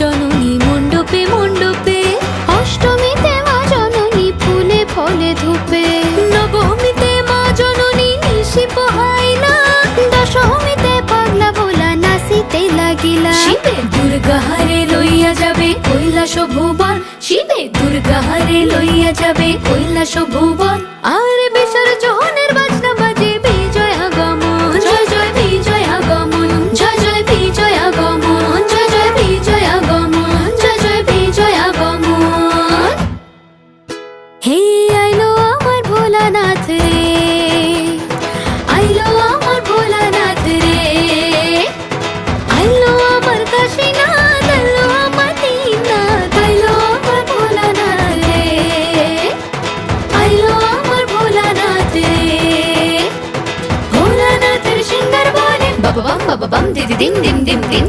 জননী মণ্ডপে মণ্ডপে। অষ্টমীতে মা জননী ফুলে, ফলে ধূপে। নবমীতে মা জননী নিশি পোহাইলা। দশমীতে পাগলা ভোলা নাচিতে লাগিলা। শিবে দুর্গা হারে লইয়া যাবে কৈলাস ভুবন শিবে দুর্গা হারে লইয়া যাবে কৈলাস ভুবন হে আইলো আমার ভোলানাথ রে। আইলো আমার ভোলানাথ রে। আইলো আমার কাশীনাথ আইলো আমার দীননাথ আইলো আমার ভোলানাথ রে। আইলো আমার ভোলানাথ রে। ভোলানাথের সিঙ্গার বনে বাবা বাম বাবা বাম, দিদি দিন দিন